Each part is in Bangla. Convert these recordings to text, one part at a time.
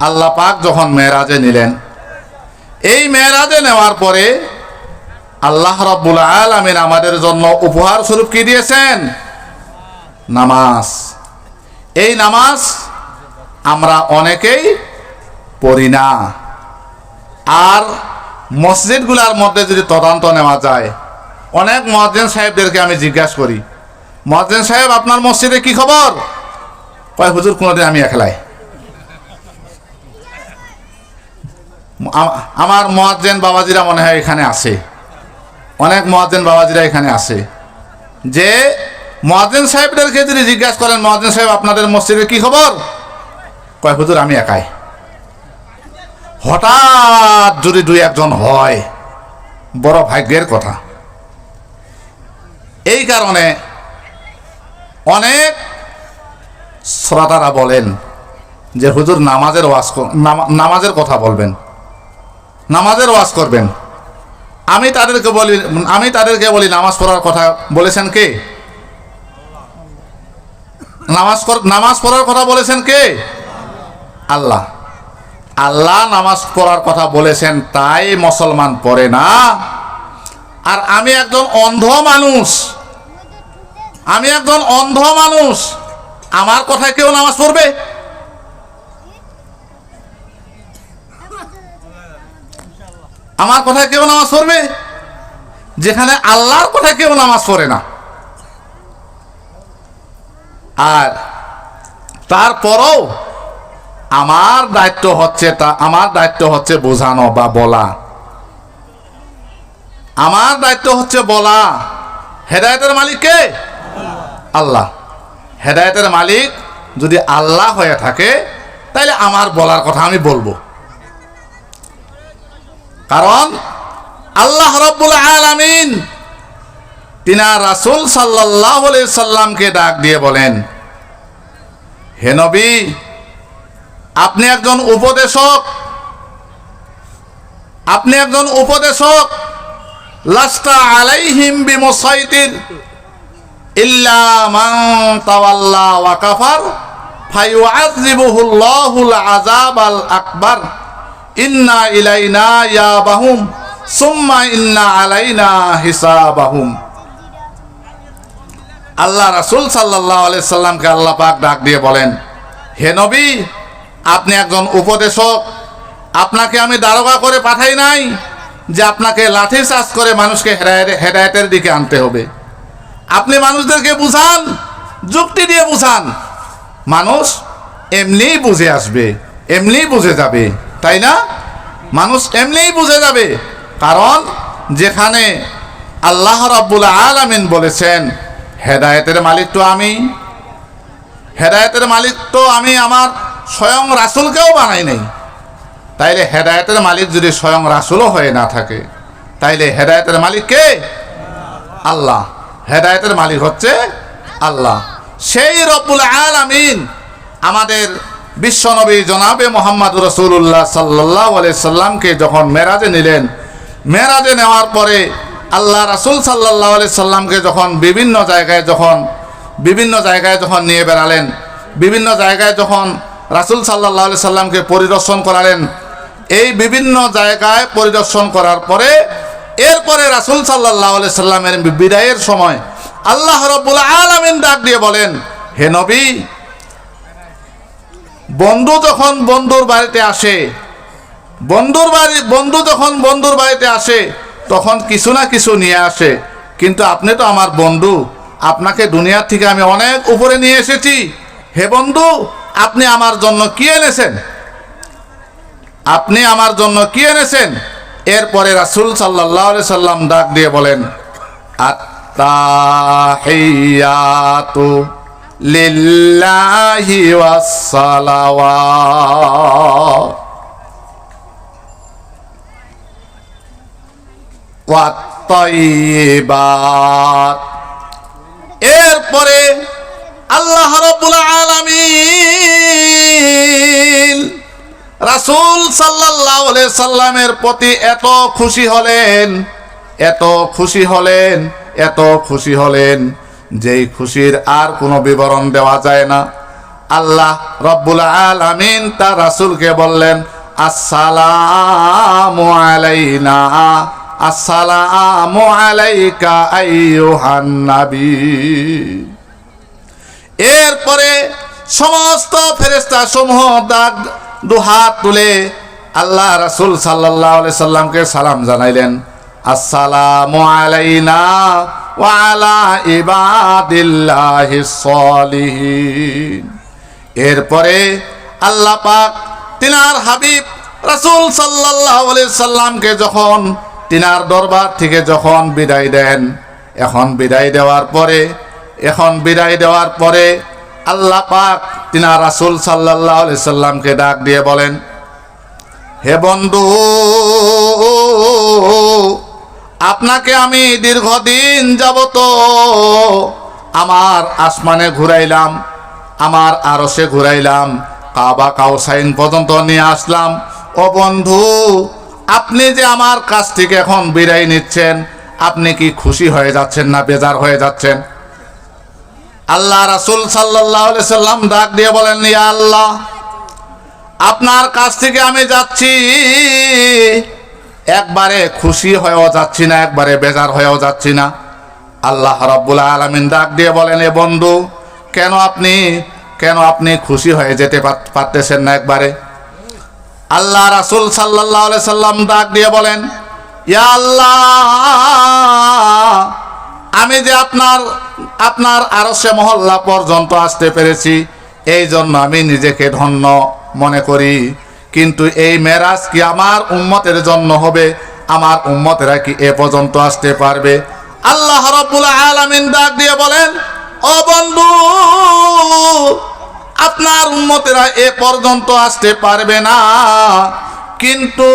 আল্লাহ পাক যখন মেয়েরাজে নিলেন, এই মেয়েরাজে নেওয়ার পরে আল্লাহ রব্বুল আলমিন আমাদের জন্য উপহার স্বরূপ কি দিয়েছেন? নামাজ। এই নামাজ আমরা অনেকেই পড়ি না। আর মসজিদগুলোর মধ্যে যদি তদন্ত নেওয়া যায়, অনেক মহাজেন সাহেবদেরকে আমি জিজ্ঞাসা করি মহাজেন সাহেব, আপনার মসজিদে কি খবর? কয়, হুজুর, কোনোদিন আমি একলাই। আমার মহাজেন বাবাজিরা মনে হয় এখানে আছে। অনেক মহাজেন বাবাজিরা এখানে আছে। যে মহাজেন সাহেবদেরকে যদি জিজ্ঞাসা করেন মহাজেন সাহেব, আপনাদের মসজিদে কি খবর? কয়, হুজুর, আমি একাই। হঠাৎ যদি দুই একজন হয়, বড় ভাগ্যের কথা। এই কারণে অনেক শ্রোতারা বলেন যে, হুজুর, নামাজের ওয়াজ নামাজের কথা বলবেন। নামাজের ওয়াজ করবেন। আমি তাদেরকে বলি, আমি তাদেরকে বলি, নামাজ পড়ার কথা বলেছেন কে? নামাজ নামাজ পড়ার কথা বলেছেন কে? আল্লাহ। আল্লাহ নামাজ পড়ার কথা বলেছেন, তাই মুসলমান পড়ে না। আর আমি একজন অন্ধ মানুষ। আমি একজন অন্ধ মানুষ। আমার কথায় কেউ নামাজ পড়বে? আমার কথায় কেউ নামাজ পড়বে? যেখানে আল্লাহর কথায় কেউ নামাজ পড়ে না। আর তারপরও আমার দায়িত্ব হচ্ছে তা, আমার দায়িত্ব হচ্ছে বোঝানো বা বলা। আমার দায়িত্ব হচ্ছে বলা। হেদায়তের মালিক কে? আল্লাহ। হেদায়তের মালিক যদি আল্লাহ হয়ে থাকে তাহলে আমার বলার কথা আমি বলব। কারণ আল্লাহ রব্বুল আলামিন তিনা রাসুল আলাইহি সাল্লামকে ডাক দিয়ে বলেন, হে নবী, আপনি একজন উপদেশক। আপনি একজন উপদেশক। লাস্তা আলাইহিম বিমুসাইতির ইল্লা মান তাওয়াল্লা ওয়া কাফার ফায়ুআযিবুহুল্লাহুল আযাবাল আকবার। ইন্না ইলাইনা ইয়াবাহুম, সুম্মা ইন্না আলাইনা হিসাবাহুম। আল্লাহ রাসূল আলাইহি সাল্লামকে আল্লাহ পাক ডাক দিয়ে বলেন, হে নবী, আপনি একজন উপদেশক। আপনাকে আমি দারোগা করে পাঠাই নাই যে আপনাকে লাঠি চাষ করে মানুষকে হেদায়েত- হেদায়েতের দিকে আনতে হবে। আপনি মানুষদেরকে বুঝান, যুক্তি দিয়ে বুঝান। মানুষ এমনিই বুঝে আসবে, এমনিই বুঝে যাবে। তাই না? মানুষ এমনিই বুঝে যাবে। কারণ যেখানে আল্লাহ রাব্বুল আলামিন বলেছেন, হেদায়েতের মালিক তো আমি। হেদায়েতের মালিক তো আমি আমার স্বয়ং রাসুলকেও বানাই নাই। তাইলে হেদায়েতের মালিক যদি স্বয়ং রাসুলও হয়ে না থাকে, তাইলে হেদায়েতের মালিক কে? আল্লাহ। হেদায়েতের মালিক হচ্ছে আল্লাহ। সেই রব্বুল আলামিন আমাদের বিশ্বনবী জনাবে মোহাম্মদ রসুল্লাহ সাল্লাহ সাল্লামকে যখন মেরাজে নিলেন, মেরাজে নেওয়ার পরে আল্লাহ রাসুল সাল্লাহ সাল্লামকে যখন বিভিন্ন জায়গায় যখন, বিভিন্ন জায়গায় যখন নিয়ে বেড়ালেন, বিভিন্ন জায়গায় যখন রাসুল সাল্লাহ সাল্লামকে পরিদর্শন করালেন, এই বিভিন্ন জায়গায় পরিদর্শন করার পরে এরপরে রাসুল সাল্লাহ সাল্লামের বিদায়ের সময় আল্লাহ রব্বুল আলমিন ডাক দিয়ে বলেন, হে নবী বন্ধু যখন বন্ধুর বাড়িতে আসে, বন্ধুর বাড়ি বন্ধু যখন বন্ধুর বাড়িতে আসে, তখন কিছু না কিছু নিয়ে আসে। কিন্তু আপনি তো আমার বন্ধু। আপনাকে দুনিয়ার থেকে আমি অনেক উপরে নিয়ে এসেছি। হে বন্ধু, আপনি আমার জন্য কি এনেছেন? আপনি আমার জন্য কি এনেছেন? এরপরে রাসুল সাল্লাহ সাল্লাম ডাক দিয়ে বলেন, আত্তাহিয়াতু। লিল্লাহি ওয়াসসালাওয়াত। ওয়াত্তাইবাত এরপরে আল্লাহ রাব্বুল আলামিন রাসূল সাল্লাল্লাহু আলাইহি সাল্লামের প্রতি এত খুশি হলেন, এত খুশি হলেন, এত খুশি হলেন। যেই খুশির আর কোনো বিবরণ দেওয়া যায় না। আল্লাহ রব্বুল আলামিন তার রাসূলকে বললেন, আসসালামু আলাইনা, আসসালামু আলাইকা আইয়ুহান নবী। এরপরে সমস্ত ফেরেস্তা সমূহ দাগ দুহাত তুলে আল্লাহ রাসূল সাল্লাল্লাহু আলাইহি সাল্লামকে সালাম জানাইলেন, আসসালামু আলাইনা এরপরে আল্লাহ পাক তিনার হাবিব রাসূল আলাইহি সাল্লামকে যখন তিনার দরবার থেকে যখন বিদায় দেন, এখন বিদায় দেওয়ার পরে, এখন বিদায় দেওয়ার পরে আল্লাহ পাক তিনার রাসূল আলাইহি সাল্লামকে ডাক দিয়ে বলেন, হে বন্ধু আপনাকে আমি দীর্ঘদিন যাবত আমার আসমানে ঘুরাইলাম, আমার আরসে ঘুরাইলাম, কাবা কাউসাইন পর্যন্ত নিয়ে আসলাম। ও বন্ধু, আপনি যে আমার কাছ থেকে এখন বিদায় নিচ্ছেন, আপনি কি খুশি হয়ে যাচ্ছেন না বেজার হয়ে যাচ্ছেন? আল্লাহ রাসূল আলাইহি সাল্লাম ডাক দিয়ে বলেন, ইয়া আল্লাহ, আপনার কাছ থেকে আমি যাচ্ছি। একবারে খুশি হয়েও যাচ্ছি না, একবারে বেজার হয়েও যাচ্ছি না। আল্লাহ রাব্বুল আলামিন ডাক দিয়ে বলেন, এ বন্ধু, কেন আপনি কেন আপনি খুশি হয়ে যেতে পার- পারতেছেন না একবারে? আল্লাহ রাসূল আলাইহি সাল্লাম ডাক দিয়ে বলেন, ইয়া আল্লাহ, আমি যে আপনার আপনার আরশে মহল্লা পর্যন্ত আসতে পেরেছি, এই জন্য আমি নিজেকে ধন্য মনে করি। কিন্তু এই মেরাজ কি আমার উম্মতের জন্য হবে? আমার উম্মতেরা কি এ পর্যন্ত আসতে পারবে? আল্লাহ আলামিন ডাক দিয়ে বলেন, ও বন্ধু, আপনার উন্মতেরা এ পর্যন্ত আসতে পারবে না। কিন্তু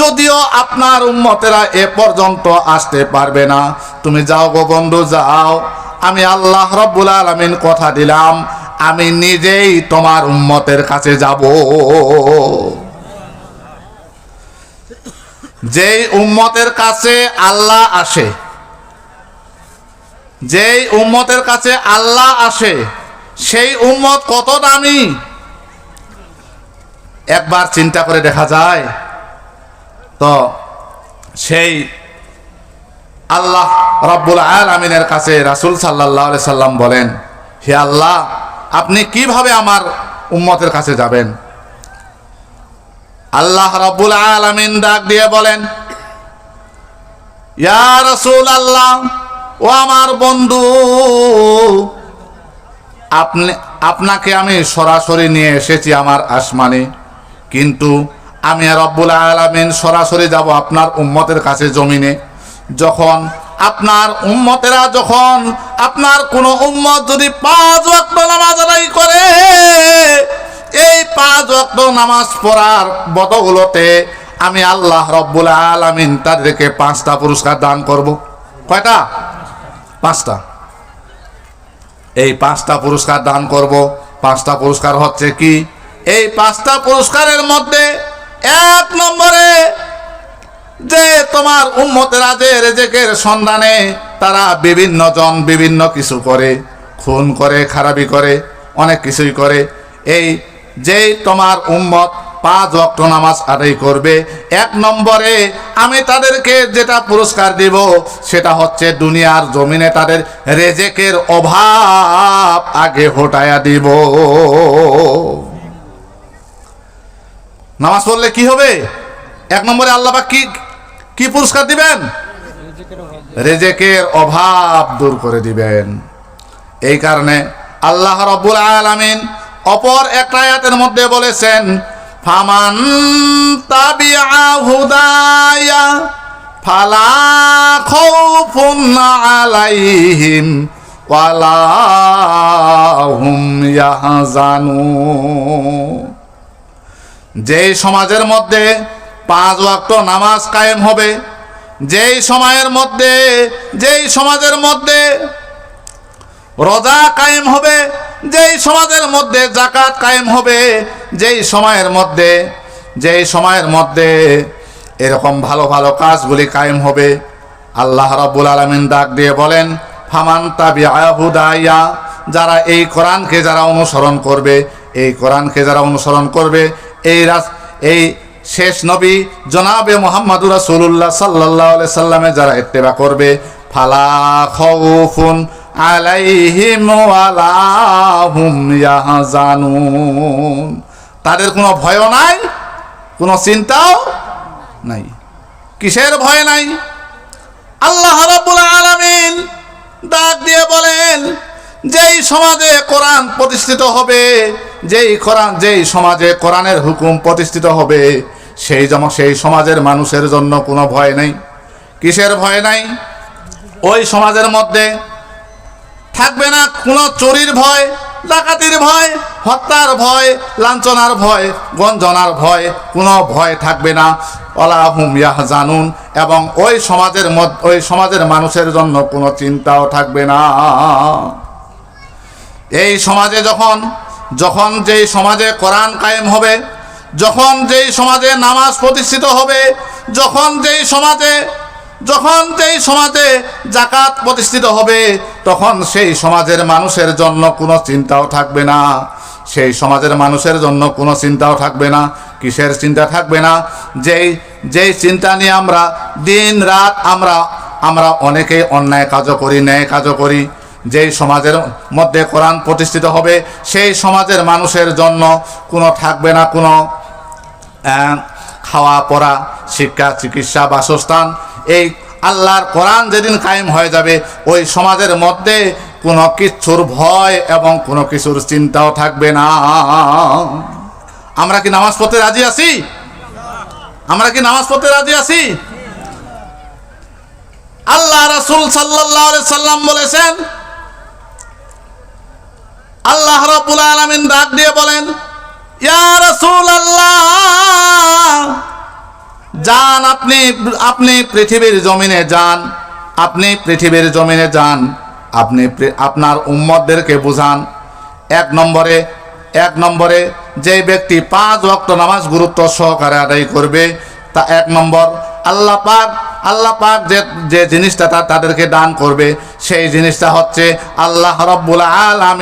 যদিও আপনার উন্মতেরা এ পর্যন্ত আসতে পারবে না, তুমি যাও গো বন্ধু, যাও। আমি আল্লাহ রব্বুল আলমিন কথা দিলাম। আমি নিজেই তোমার উম্মতের কাছে যাব। যেই উম্মতের কাছে আল্লাহ আসে, যেই উম্মতের কাছে আল্লাহ আসে, সেই উম্মত কত দামি? একবার চিন্তা করে দেখা যায়, তো সেই আল্লাহ রব্বুল আলমিনের কাছে রাসুল সাল্লাহ সাল্লাম বলেন, হে আল্লাহ আপনি কীভাবে আমার উম্মতের কাছে যাবেন? আল্লাহ রব্বুল আলমিন ডাক দিয়ে বলেন রসুল আল্লাহ ও আমার বন্ধু, আপনি, আপনাকে আমি সরাসরি নিয়ে এসেছি আমার আসমানে, কিন্তু আমি রব্বুল আলামিন সরাসরি যাব আপনার উম্মতের কাছে জমিনে। যখন আপনার উম্মতেরা যখন আপনার কোনো উম্মত যদি পাঁচ ওয়াক্ত নামাজ আদায় করে, এই পাঁচ ওয়াক্ত নামাজ পড়ার বদৌলতে আমি আল্লাহ রব্বুল আলামিন তাদেরকে পাঁচটা পুরস্কার দান করব। কয়টা? পাঁচটা। এই পাঁচটা পুরস্কার দান করব। পাঁচটা পুরস্কার হচ্ছে কি? এই পাঁচটা পুরস্কারের মধ্যে এক নম্বরে যে তোমার উম্মতেরা যে রেজেকের সন্ধানে তারা বিভিন্ন জন বিভিন্ন কিছু করে, খুন করে, খারাপি করে, অনেক কিছুই করে। এই যেই তোমার উম্মত পাঁচ ওয়াক্ত নামাজ আদায় করবে, এক নম্বরে আমি তাদেরকে যেটা পুরস্কার দিব সেটা হচ্ছে দুনিয়ার জমিনে তাদের রেজেকের অভাব আগে হটায়া দিব। নামাজ পড়লে কি হবে? এক নম্বরে আল্লাহ কি কি পুরস্কার দিবেন? রেজেকের অভাব দূর করে দিবেন। এই কারণে আল্লাহ রব্বুল আলামিন অপর একটা আয়াতের মধ্যে বলেছেন, ফামান তাবিআ হুদায়া ফালা খাউফুন আলাইহিম ওয়ালা যেই সমাজের মধ্যে পাঁচ ওয়াক্ত নামাজ কায়েম হবে। যেই সময়ের মধ্যে, যেই সমাজের মধ্যে রোজা কায়েম হবে, যেই সমাজের মধ্যে জাকাত কায়েম হবে, যেই সময়ের মধ্যে, যেই সময়ের মধ্যে এরকম ভালো ভালো কাজগুলি কায়েম হবে। আল্লাহ রাব্বুল আলামিন ডাক দিয়ে বলেন, ফামান তাবিআ হুদাইয়া যারা এই কোরআনকে যারা অনুসরণ করবে, এই কোরআনকে যারা অনুসরণ করবে, এই রাস, এই শেষ নবী জনাবে মোহাম্মদুর রাসূলুল্লাহ সাল্লাল্লাহু আলাইহি সাল্লামে যারা ইত্তেবা করবে, ফালা আলাইহিম ওয়ালা হুম ইয়াহজানুন। তাদের কোনো ভয়ও নাই, কোনো চিন্তাও নাই। কিসের ভয় নাই? আল্লাহ রাব্বুল আলামিন ডাক দিয়ে বলেন যেই সমাজে কোরআন প্রতিষ্ঠিত হবে, যেই কোরআন যেই সমাজে কোরআনের হুকুম প্রতিষ্ঠিত হবে, সেই জম সেই সমাজের মানুষের জন্য কোনো ভয় নেই। কিসের ভয় নাই? ওই সমাজের মধ্যে থাকবে না কোনো চুরির ভয়, ডাকাতির ভয়, হত্যার ভয়, লাঞ্ছনার ভয়, গঞ্জনার ভয়, কোনো ভয় থাকবে না। অলাহুম জানুন এবং ওই সমাজের মধ্যে ওই সমাজের মানুষের জন্য কোনো চিন্তাও থাকবে না। এই সমাজে যখন যখন যেই সমাজে কোরআন কায়েম হবে, যখন যেই সমাজে নামাজ প্রতিষ্ঠিত হবে, যখন যেই সমাজে, যখন যেই সমাজে জাকাত প্রতিষ্ঠিত হবে, তখন সেই সমাজের মানুষের জন্য কোনো চিন্তাও থাকবে না। সেই সমাজের মানুষের জন্য কোনো চিন্তাও থাকবে না, কিসের চিন্তা থাকবে না? যেই যেই চিন্তা নিয়ে আমরা দিন রাত আমরা আমরা অনেকেই অন্যায় কাজও করি, ন্যায় কাজও করি যেই সমাজের মধ্যে কোরআন প্রতিষ্ঠিত হবে, সেই সমাজের মানুষের জন্য কোনো থাকবে না, কোনো খাওয়া, পড়া, শিক্ষা, চিকিৎসা, বাসস্থান, এই আল্লাহর কোরআন যেদিন কায়েম হয়ে যাবে, ওই সমাজের মধ্যে কোনো কিচ্ছুর ভয় এবং কোনো কিছুর চিন্তাও থাকবে না। আমরা কি নামাজ পড়তে রাজি আছি? আমরা কি নামাজ পড়তে রাজি আছি? আল্লাহ রাসুল আলাইহি সাল্লাম বলেছেন আল্লাহ রাব্বুল আলামিন ডাক দিয়ে বলেন যান আপনি আপনি পৃথিবীর জমিনে যান, আপনি পৃথিবীর জমিনে যান, আপনি আপনার উম্মতদেরকে বুঝান। এক নম্বরে এক নম্বরে যে ব্যক্তি পাঁচ ওয়াক্ত নামাজ গুরুত্ব সহকারে আদায় করবে, তা এক নম্বর, আল্লাহ পাক আল্লাহ পাক যে যে জিনিসটা তাদেরকে দান করবে, সেই জিনিসটা হচ্ছে আল্লাহ রব্বুল আলামিন